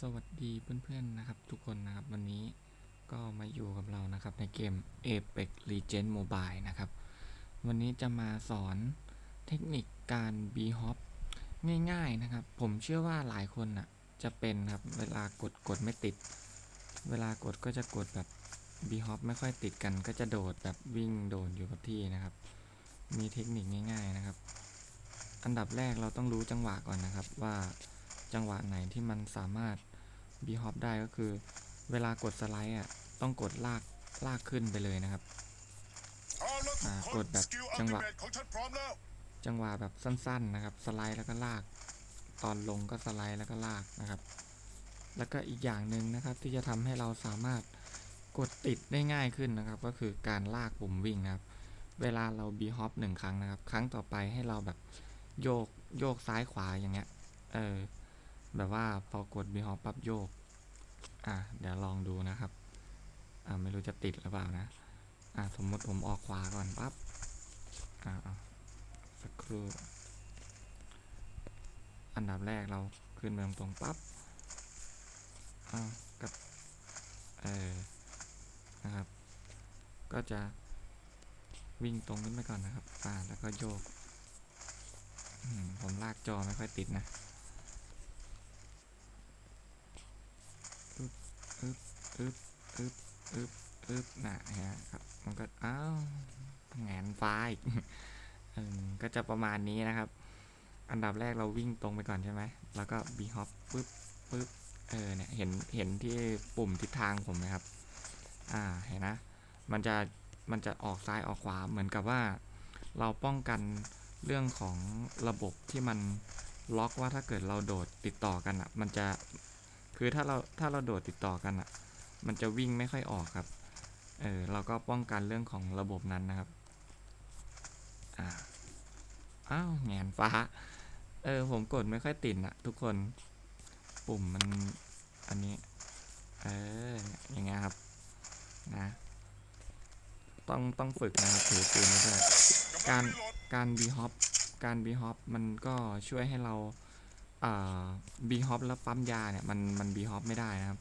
สวัสดีเพื่อนๆนะครับ ทุกคนนะครับวันนี้ก็มาอยู่กับเรานะครับในเกม Apex Legends Mobile นะครับ วันนี้จะมาสอนเทคนิคการ b h o p ง่ายๆนะครับ ผมเชื่อว่าหลายคนน่ะจะเป็นครับเวลากดกดไม่ติด เวลากดก็จะกดแบบ b h o p ไม่ค่อยติดกัน ก็จะโดดแบบวิ่งโดดอยู่กับที่นะครับ มีเทคนิคง่าย ๆนะครับ อันดับแรกเราต้องรู้จังหวะก่อนนะครับว่า จังหวะไหนที่มันสามารถ b h o p ได้ก็คือ เวลากดสไลด์อะต้องกดลากลากขึ้นไปเลยนะครับเอาละทุอ่ากคนกดแบบสกิลจัอังลหติวะเมทของฉันพร้อมแล้วจังหวะแบบสั้นๆนะครับ สไลด์แล้วก็ลาก ตอนลงก็สไลด์แล้วก็ลากนะครับ แล้วก็อีกอย่างหนึ่งนะครับที่จะทำให้เราสามารถกดติดได้ง่ายขึ้นนะครับ ก็คือการลากปุ่มวิ่งนะครับ เวลาเราบีฮอปหนึ่งครั้งนะครับ ครั้งต่อไปให้เราแบบโยกโยกซ้ายขวาอย่างเงี้ย เออ แบบว่าพอกดบีฮอปปั๊บโยก อะเดี๋ยวลองดูนะครับ อ่าไม่รู้จะติดหรือเปล่านะ อ่าสมมติผมออกขวาก่อนปั๊บ อ่าสักครู่ อันดับแรกเราขึ้นไปตรงปั๊บอ้าวก็เออนะครับ ก็จะวิ่งตรงขึ้นไปก่อนนะครับ อ่า แล้วก็โยกอมผมลากจอไม่ค่อยติดนะ อึ๊บ อึ๊บอึ๊บอึ๊บอึ๊บนะฮะครับ มันก็อ้าวแงนฟ้าอีกเออก็จะประมาณนี้นะครับ อันดับแรกเราวิ่งตรงไปก่อนใช่ไหม แล้วก็บีฮอปปึ๊บปึ๊บเออเนี่ยเห็นเห็นที่ปุ่มทิศทางผมไหมครับ อ่าเห็นนะ มันจะมันจะออกซ้ายออกขวาเหมือนกับว่า เราป้องกันเรื่องของระบบที่มันล็อกว่าถ้าเกิดเราโดดติดต่อกันอะ มันจะคือถ้าเราถ้าเราโดดติดต่อกันอะ มันจะวิ่งไม่ค่อยออกครับ เออเราก็ป้องกันเรื่องของระบบนั้นนะครับ อ่า อ้าวแงนฟ้า เออผมกดไม่ค่อยติดอะทุกคน ปุ่มมันอันนี้ เออ อย่างเงี้ยครับ นะ ต้องต้องฝึกนะครับถือปืนไม่ได้การการบีฮอปการบีฮอปมันก็ช่วยให้เราอ่าบีฮอปแล้วปั๊มยาเนี่ย มันมันบีฮอปไม่ได้นะครับ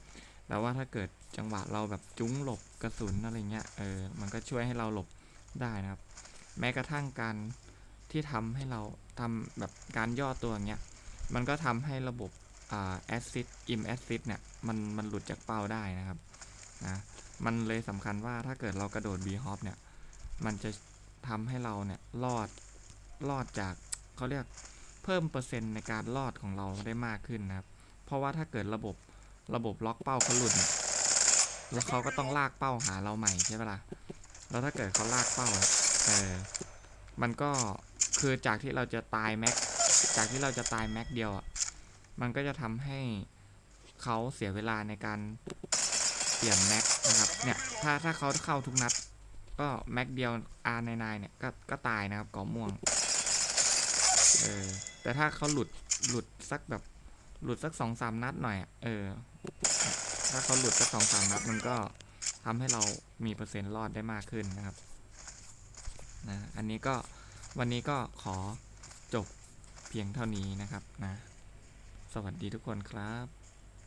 แต่ว่าถ้าเกิดจังหวะเราแบบจุ้งหลบกระสุนอะไรเงี้ยเออมันก็ช่วยให้เราหลบได้นะครับ แม้กระทั่งการที่ทำให้เราทำแบบการย่อตัวอย่างเงี้ยมันก็ทำให้ระบบอ่าแอซิดอิมแอซิดเนี่ยมันมันหลุดจากเป้าได้นะครับนะมันเลยสำคัญว่าถ้าเกิดเรากระโดดบีฮอปเนี่ยมันจะทำให้เราเนี่ยรอดรอดจากเขาเรียกเพิ่มเปอร์เซ็นต์ในการรอดของเราได้มากขึ้นนะครับ เพราะว่าถ้าเกิดระบบ ระบบล็อกเป้าเขาหลุดแล้วเขาก็ต้องลากเป้าหาเราใหม่ใช่ปะล่ะแล้วถ้าเกิดเขาลากเป้าเออมันก็คือจากที่เราจะตายแม็กจากที่เราจะตายแม็กเดียวอะมันก็จะทำให้เขาเสียเวลาในการเปลี่ยนแม็กนะครับเนี่ยถ้าถ้าเขาเข้าทุกนัด ก็แม็กเดียว R ในนเนี่ยก็ก็ตายนะครับกาะม่วงเออแต่ถ้าเขาหลุดหลุดสักแบบ หลุดสักสองสามนัดหน่อยเออ ถ้าเขาหลุดสักสองสามนัดมันก็ทำให้เรามีเปอร์เซ็นต์รอดได้มากขึ้นนะครับนะอันนี้ก็วันนี้ก็ขอจบเพียงเท่านี้นะครับนะ สวัสดีทุกคนครับ